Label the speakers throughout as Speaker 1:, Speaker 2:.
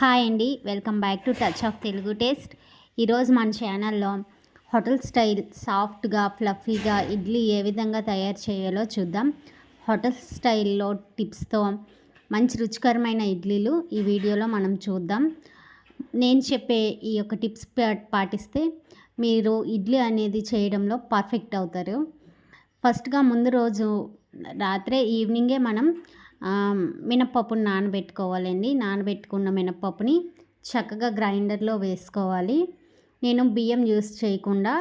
Speaker 1: Hi అండి. Welcome back to touch of Telugu taste. ఈరోజు మన ఛానల్లో హోటల్ స్టైల్ సాఫ్ట్గా ఫ్లఫీగా ఇడ్లీ ఏ విధంగా తయారు చేయాలో చూద్దాం. హోటల్ స్టైల్లో టిప్స్తో మంచి రుచికరమైన ఇడ్లీలు ఈ వీడియోలో మనం చూద్దాం. నేను చెప్పే ఈ యొక్క టిప్స్ పాటిస్తే మీరు ఇడ్లీ అనేది చేయడంలో పర్ఫెక్ట్ అవుతారు. ఫస్ట్గా ముందు రోజు రాత్రే ఈవినింగే మనం మినప్పప్పుని నానబెట్టుకోవాలండి. నానబెట్టుకున్న మినప్పప్పుని చక్కగా గ్రైండర్లో వేసుకోవాలి. నేను బియ్యం యూస్ చేయకుండా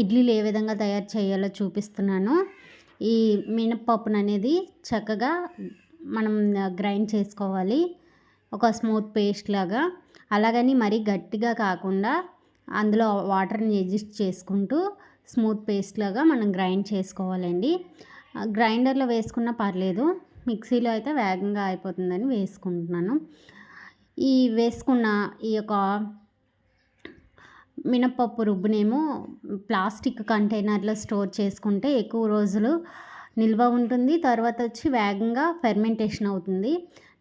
Speaker 1: ఇడ్లీలు ఏ విధంగా తయారు చేయాలో చూపిస్తున్నాను. ఈ మినప్పప్పును అనేది చక్కగా మనం గ్రైండ్ చేసుకోవాలి. ఒక స్మూత్ పేస్ట్ లాగా. అలాగని మరీ గట్టిగా కాకుండా అందులో వాటర్ని అడ్జస్ట్ చేసుకుంటూ స్మూత్ పేస్ట్ లాగా మనం గ్రైండ్ చేసుకోవాలండి. గ్రైండర్లో వేసుకున్నా పర్లేదు. మిక్సీలో అయితే వేగంగా అయిపోతుందని వేసుకుంటున్నాను. ఈ వేసుకున్న ఈ యొక్క మినపప్పు రుబ్బునేమో ప్లాస్టిక్ కంటైనర్లో స్టోర్ చేసుకుంటే ఎక్కువ రోజులు నిల్వ ఉంటుంది. తర్వాత వచ్చి వేగంగా ఫెర్మెంటేషన్ అవుతుంది.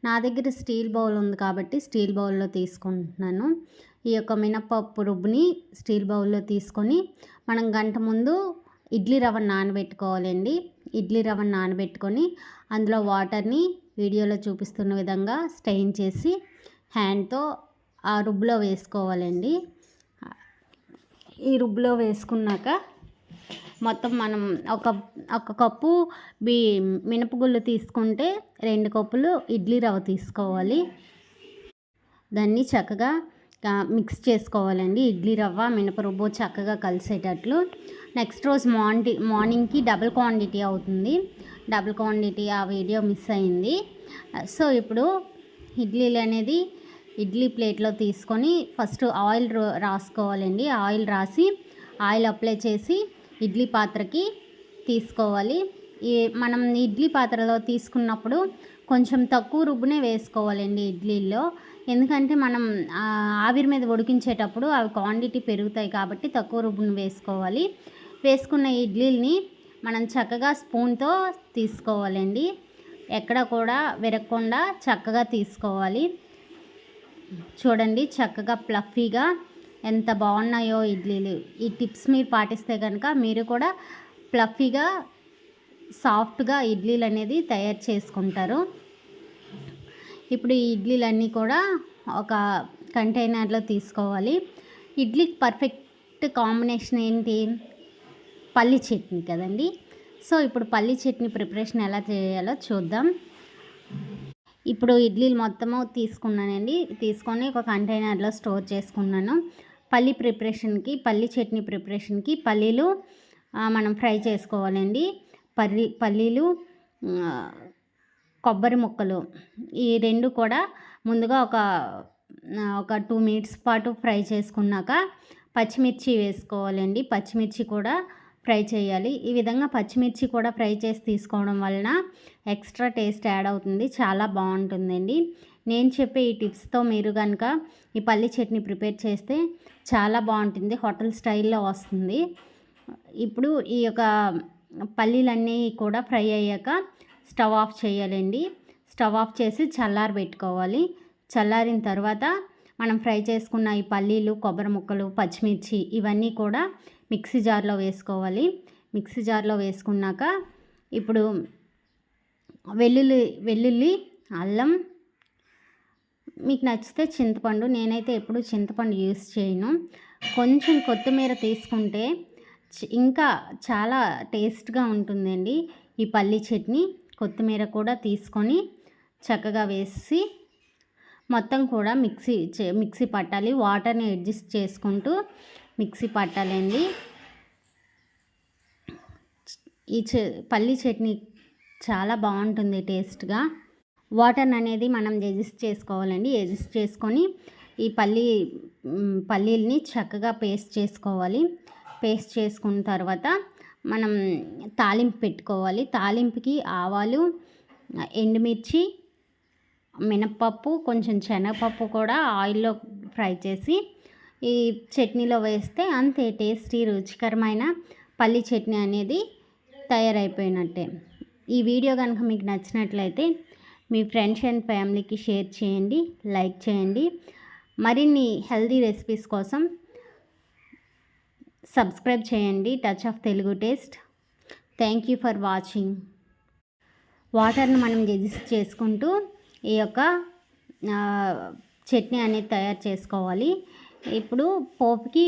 Speaker 1: నా దగ్గర స్టీల్ బౌల్ ఉంది కాబట్టి స్టీల్ బౌల్లో తీసుకుంటున్నాను. ఈ యొక్క మినపప్పు రుబ్బుని స్టీల్ బౌల్లో తీసుకొని మనం గంట ముందు ఇడ్లీ రవ్వ నానబెట్టుకోవాలండి. ఇడ్లీ రవ్వ నానబెట్టుకొని అందులో వాటర్ని వీడియోలో చూపిస్తున్న విధంగా స్టెయిన్ చేసి హ్యాండ్తో ఆ రుబ్బులో వేసుకోవాలండి. ఈ రుబ్బులో వేసుకున్నాక మొత్తం మనం ఒక ఒక కప్పు బీ మినపగుళ్ళు తీసుకుంటే రెండు కప్పులు ఇడ్లీ రవ్వ తీసుకోవాలి. దాన్ని చక్కగా మిక్స్ చేసుకోవాలండి. ఇడ్లీ రవ్వ మినపరుబ్బు చక్కగా కలిసేటట్లు. నెక్స్ట్ రోజు మార్ని మార్నింగ్కి డబుల్ క్వాంటిటీ అవుతుంది. డబుల్ క్వాంటిటీ ఆ వీడియో మిస్ అయింది. సో ఇప్పుడు ఇడ్లీలు అనేది ఇడ్లీ ప్లేట్లో తీసుకొని ఫస్ట్ ఆయిల్ రాసుకోవాలండి. ఆయిల్ రాసి ఆయిల్ అప్లై చేసి ఇడ్లీ పాత్రకి తీసుకోవాలి. ఈ మనం ఇడ్లీ పాత్రలో తీసుకున్నప్పుడు కొంచెం తక్కువ రుబ్బునే వేసుకోవాలండి ఇడ్లీల్లో. ఎందుకంటే మనం ఆవిరి మీద ఉడికించేటప్పుడు అవి క్వాంటిటీ పెరుగుతాయి కాబట్టి తక్కువ రుబ్బును వేసుకోవాలి. వేసుకున్న ఇడ్లీని మనం చక్కగా స్పూన్తో తీసుకోవాలండి. ఎక్కడ కూడా విరగకుండా చక్కగా తీసుకోవాలి. చూడండి చక్కగా ప్లఫీగా ఎంత బాగున్నాయో ఇడ్లీలు. ఈ టిప్స్ మీరు పాటిస్తే కనుక మీరు కూడా ప్లఫీగా సాఫ్ట్గా ఇడ్లీలు అనేది తయారు చేసుకుంటారు. ఇప్పుడు ఈ ఇడ్లీలన్నీ కూడా ఒక కంటైనర్లో తీసుకోవాలి. ఇడ్లీకి పర్ఫెక్ట్ కాంబినేషన్ ఏంటి? పల్లి చట్నీ కదండి. సో ఇప్పుడు పల్లి చట్నీ ప్రిపరేషన్ ఎలా చేయాలో చూద్దాం. ఇప్పుడు ఇడ్లీలు మొత్తము తీసుకున్నానండి. తీసుకొని ఒక కంటైనర్లో స్టోర్ చేసుకున్నాను. పల్లి ప్రిపరేషన్కి పల్లి చట్నీ ప్రిపరేషన్కి పల్లీలు మనం ఫ్రై చేసుకోవాలండి. పల్లి పల్లీలు కొబ్బరి ముక్కలు. ఈ రెండు కూడా ముందుగా ఒక ఒక టూ మినిట్స్ పాటు ఫ్రై చేసుకున్నాక పచ్చిమిర్చి వేసుకోవాలండి. పచ్చిమిర్చి కూడా ఫ్రై చేయాలి. ఈ విధంగా పచ్చిమిర్చి కూడా ఫ్రై చేసి తీసుకోవడం వలన ఎక్స్ట్రా టేస్ట్ యాడ్ అవుతుంది. చాలా బాగుంటుందండి. నేను చెప్పే ఈ టిప్స్తో మీరు కనుక ఈ పల్లి చట్నీ ప్రిపేర్ చేస్తే చాలా బాగుంటుంది. హోటల్ స్టైల్లో వస్తుంది. ఇప్పుడు ఈ యొక్క పల్లీలన్నీ కూడా ఫ్రై అయ్యాక స్టవ్ ఆఫ్ చేయాలండి. స్టవ్ ఆఫ్ చేసి చల్లారి పెట్టుకోవాలి. చల్లారిన తర్వాత మనం ఫ్రై చేసుకున్న ఈ పల్లీలు కొబ్బరి ముక్కలు పచ్చిమిర్చి ఇవన్నీ కూడా మిక్సీ జార్లో వేసుకోవాలి. మిక్సీ జార్లో వేసుకున్నాక ఇప్పుడు వెల్లుల్లి వెల్లుల్లి అల్లం మీకు నచ్చితే చింతపండు నేనైతే ఎప్పుడు చింతపండు యూస్ చేయను. కొంచెం కొత్తిమీర తీసుకుంటే ఇంకా చాలా టేస్ట్గా ఉంటుందండి ఈ పల్లీ చట్నీ. కొత్తిమీర కూడా తీసుకొని చక్కగా వేసి మొత్తం కూడా మిక్సీ మిక్సీ పట్టాలి. వాటర్ని అడ్జస్ట్ చేసుకుంటూ మిక్సీ పట్టాలండి. ఈ పల్లి చట్నీ చాలా బాగుంటుంది టేస్ట్గా. వాటర్ అనేది మనం ఎజిస్ట్ చేసుకోవాలండి. ఎజిస్ట్ చేసుకొని ఈ పల్లి పల్లీల్ని చక్కగా పేస్ట్ చేసుకోవాలి. పేస్ట్ చేసుకున్న తర్వాత మనం తాలింపు పెట్టుకోవాలి. తాలింపుకి ఆవాలు ఎండుమిర్చి మినప్పప్పు కొంచెం శనగపప్పు కూడా ఆయిల్లో ఫ్రై చేసి ఈ చట్నీలో వేస్తే అంతే టేస్టీ రుచికరమైన పల్లి చట్నీ అనేది తయారైపోయినట్టే. ఈ వీడియో కనుక మీకు నచ్చినట్లయితే మీ ఫ్రెండ్స్ అండ్ ఫ్యామిలీకి షేర్ చేయండి లైక్ చేయండి. మరిన్ని హెల్దీ రెసిపీస్ కోసం సబ్స్క్రైబ్ చేయండి. Touch of Telugu taste thank you for watching వాటర్ని మనం రిజిస్ట్ చేసుకుంటూ ఈ యొక్క చట్నీ అనేది తయారు చేసుకోవాలి. ఇప్పుడు పోపుకి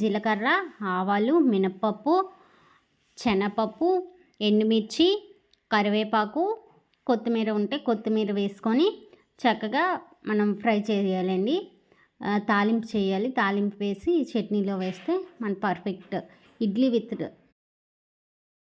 Speaker 1: జీలకర్ర ఆవాలు మినప్పప్పు శనగపప్పు ఎండుమిర్చి కరివేపాకు కొత్తిమీర ఉంటే కొత్తిమీర వేసుకొని చక్కగా మనం ఫ్రై చేయాలండి. తాలింపు చేయాలి. తాలింపు వేసి చట్నీలో వేస్తే మన పర్ఫెక్ట్. ఇడ్లీ విత్